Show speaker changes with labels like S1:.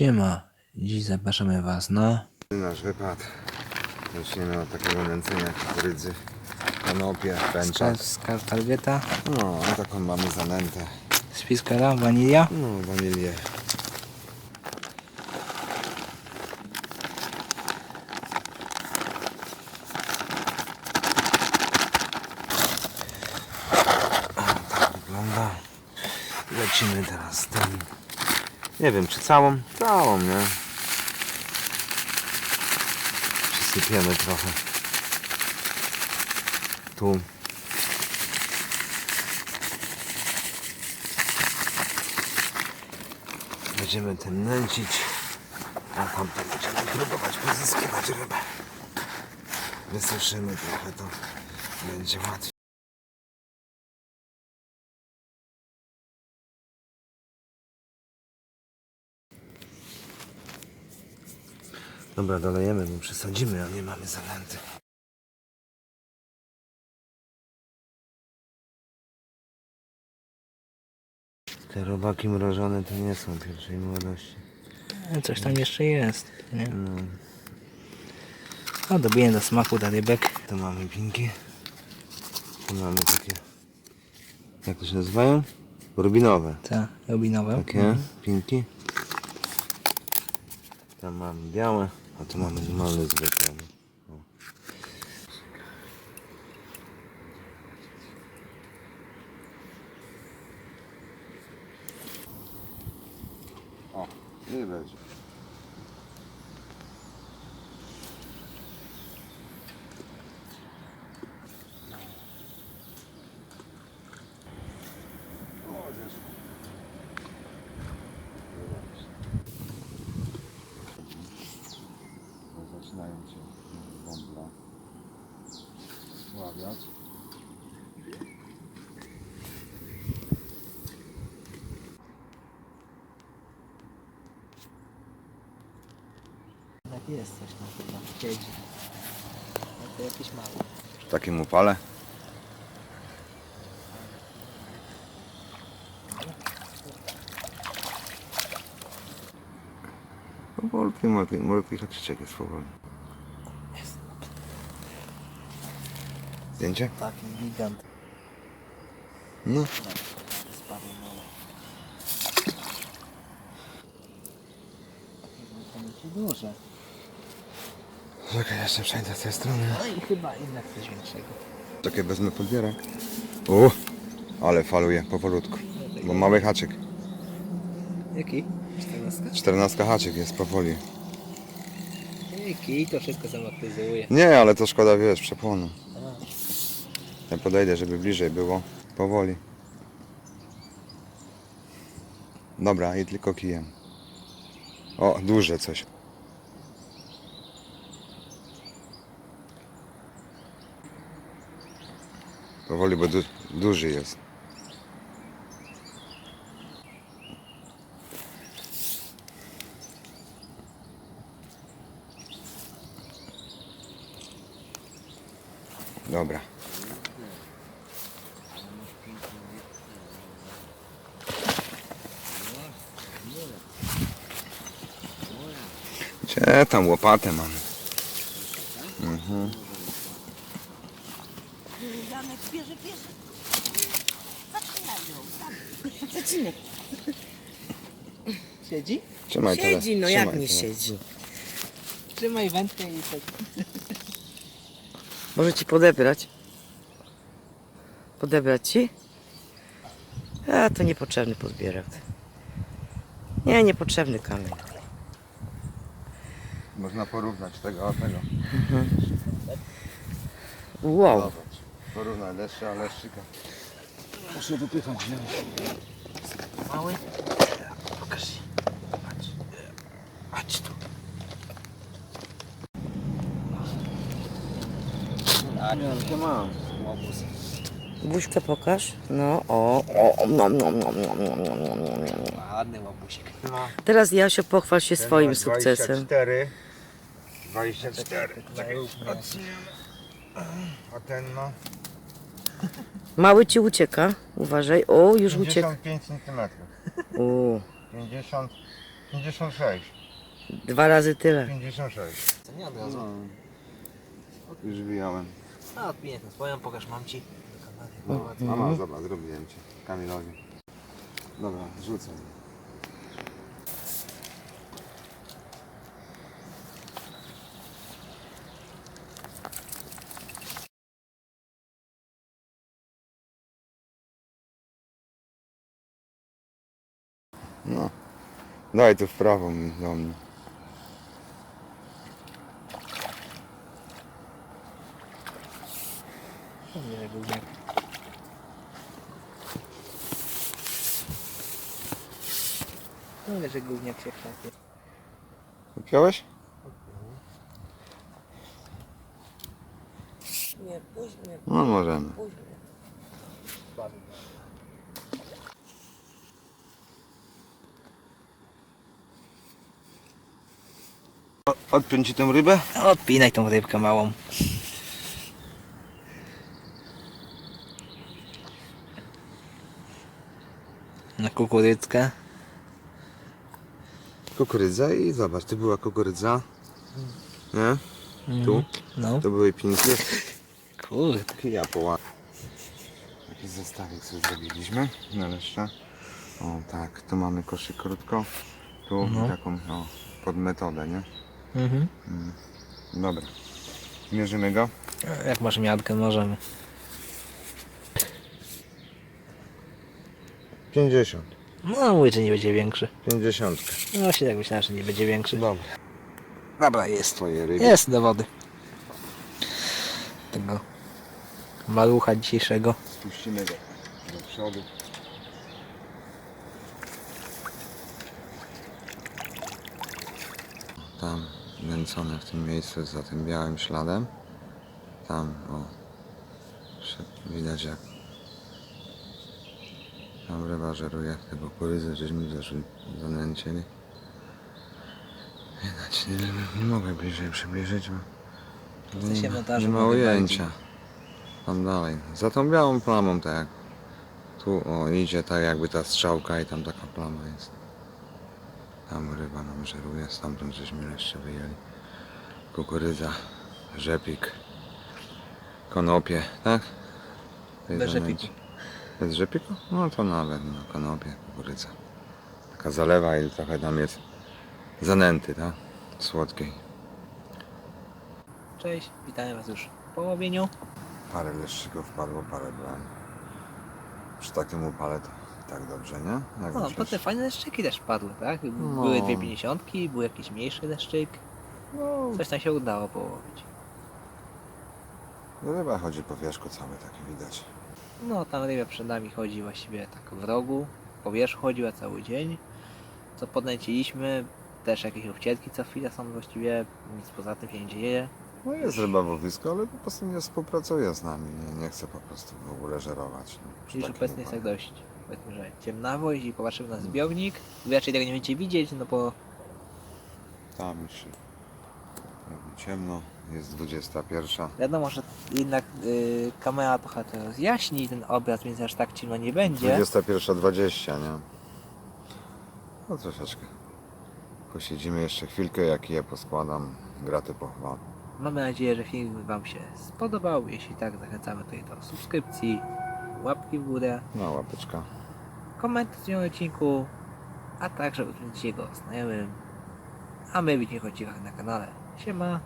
S1: Siema, dziś zapraszamy Was na
S2: Nasz wypad. Zaczniemy od takiego nęcenia kukurydzy. Kanopie, pęcza.
S1: Scar Targeta,
S2: No, a taką mamy zanętę.
S1: Spiskara, Vanilla.
S2: No, wanilię. Tak wygląda. Lecimy teraz z tym. Nie wiem, czy całą? Całą, nie? Przysypiemy trochę. Tu. Będziemy tym nęcić, a tamten będziemy próbować pozyskiwać rybę. Wysuszymy trochę, to będzie łatwiej. Dobra, dolejemy, bo przesadzimy, a nie mamy zanęty. Te robaki mrożone to nie są pierwszej młodości.
S1: E, Coś tam jeszcze jest. Nie?
S2: No.
S1: No, dobiję do smaku do rybek.
S2: Tu mamy pinki. Tu mamy takie. Jak to się nazywają? Rubinowe.
S1: Te rubinowe.
S2: Takie pinki. Tam mamy białe, a tu mamy normalne zwykłe. O. O, nie będzie. Zaczynają się bąbla ławiać.
S1: Tak jest coś tam chyba. Siedzi. No to.
S2: W takim upale. Powolutki, malutki, malutki haczyczek jest powoli. Zdjęcie?
S1: Taki gigant.
S2: No.
S1: Duże.
S2: Czekaj, jeszcze przejdę z tej strony.
S1: No i chyba jednak coś większego.
S2: Czekaj, wezmę podbierak. U, ale faluje powolutku. Bo mały haczyk.
S1: Jaki? 14?
S2: 14 haczyk jest powoli.
S1: Jaki? To wszystko zamortyzuje.
S2: Nie, ale to szkoda, wiesz, przepłonu. Ja podejdę, żeby bliżej było. Powoli. Dobra, i tylko kijem. O, duże coś. Powoli, bo du duży jest. Gdzie tam łopatę mamy? Mhm.
S3: Janek bierze, bierze. Zaczynają. tak. Zaczynaj.
S1: Siedzi?
S2: Trzymaj teraz.
S3: Siedzi, no
S2: trzymaj
S3: jak nie
S2: teraz.
S3: siedzi.
S1: Trzymaj wędkę i tak.
S3: Może ci podebrać? Podebrać ci? A, to niepotrzebny podbierak. Nie, niepotrzebny kamień.
S2: Można porównać tego a tego.
S3: Wow.
S2: Zobacz. Porównaj leszcza, a leszczyka. Muszę wypychać wziąć.
S1: Mały? Pokaż się. Patrz. Chodź tu.
S2: Nie, to mam.
S3: Buźkę pokaż. No, o, o, nom, nom, nom, nom, nom, nom, nom, nom.
S1: Ładny łabusik.
S3: Teraz Jasio pochwal się swoim sukcesem.
S2: 24. 24. Czekaj,
S1: Równo.
S2: odciniemy. A ten ma
S3: Mały ci ucieka. Uważaj. O, już uciekł.
S2: 55 cm.
S3: O,
S2: 50 56.
S3: Dwa razy tyle.
S2: 56.
S1: To nie od razu.
S2: No. Już wyjąłem.
S1: A odpiję tę swoją, pokaż mam ci. Do kamery.
S2: A ma, zobacz, zrobiłem ci. Kamilowi. Dobra, rzucę. No. Daj tu w prawo do mnie.
S1: Mówię, że gówniak się chlapie.
S2: Upiąłeś?
S3: Nie, mnie,
S2: No możemy.
S3: puść
S2: Odpiąć ci tę rybę?
S1: Odpinaj tą rybkę małą. Na kukurydzkę.
S2: Kukurydza i zobacz, tu była kukurydza. Nie? Tu?
S1: No.
S2: To były pinki.
S1: Kurde.
S2: Ja poła. Taki zestawik sobie zrobiliśmy na leszcze. O tak, tu mamy koszyk krótko. Tu
S1: No.
S2: taką no, pod metodę, nie?
S1: Mhm.
S2: Dobra. Mierzymy go.
S1: Jak masz miarkę, możemy.
S2: 50.
S1: No mówię, że nie będzie większy.
S2: 50.
S1: No właśnie tak myślałem, że nie będzie większy.
S2: Dobra.
S1: Dobra, jest.
S2: Twoje ryby.
S1: Jest do wody. Tego malucha dzisiejszego.
S2: Spuścimy go do przodu. Tam nęcone w tym miejscu za tym białym śladem. Tam o. Widać jak tam ryba żeruje te kukurydzy, żeśmy zeszli zanęcieli. Widać, nie, nie mogę bliżej przybliżyć, bo
S1: W
S2: nie, nie ma ujęcia. Tam dalej. Za tą białą plamą tak jak tu o idzie tak jakby ta strzałka i tam taka plama jest. Tam ryba nam żeruje, stamtąd żeśmy jeszcze wyjęli. Kukurydza, rzepik, konopie, tak? To jest
S1: Bez rzepiku.
S2: Bez rzepiku? No to nawet, no konopie, kukurydza. Taka zalewa i trochę tam jest zanęty, tak? Słodkiej.
S1: Cześć, witamy Was już po łowieniu.
S2: Parę leszczyków wpadło, parę brań. Przy takim upale to tak dobrze, nie? Jak
S1: No,
S2: myślisz?
S1: te fajne deszczyki też padły, tak?
S2: No.
S1: Były dwie pięćdziesiątki, był jakiś mniejszy deszczyk.
S2: No,
S1: Coś tam się udało połowić.
S2: ryba chodzi po wierzchu cały, taki widać.
S1: No, tam rybia przed nami chodzi właściwie tak w rogu. Po wierzchu chodziła cały dzień. Co podnęciliśmy, też jakieś obcietki co chwilę są właściwie, nic poza tym się nie dzieje.
S2: No jest ryba w łowisku, ale po prostu nie współpracuje z nami, nie, nie chce po prostu w ogóle żerować. No, przy
S1: Już
S2: takim
S1: obecnie jest tak dość, powiedzmy, że ciemnawo, jeśli popatrzymy na zbiornik, wy raczej tego nie będziecie widzieć, no bo
S2: Tam robi ciemno, jest 21.
S1: wiadomo, że jednak y, kamera trochę to rozjaśni ten obraz, więc aż tak ciemno nie będzie.
S2: 21.20, nie? No troszeczkę. Posiedzimy jeszcze chwilkę, jak je poskładam, graty pochwal.
S1: Mamy nadzieję, że film Wam się spodobał. Jeśli tak, zachęcamy tutaj do subskrypcji, łapki w górę,
S2: No, łapeczka.
S1: Komentarz o odcinku, a także udostępnijcie go znajomym. A my widzimy odcinkach na kanale. Siema!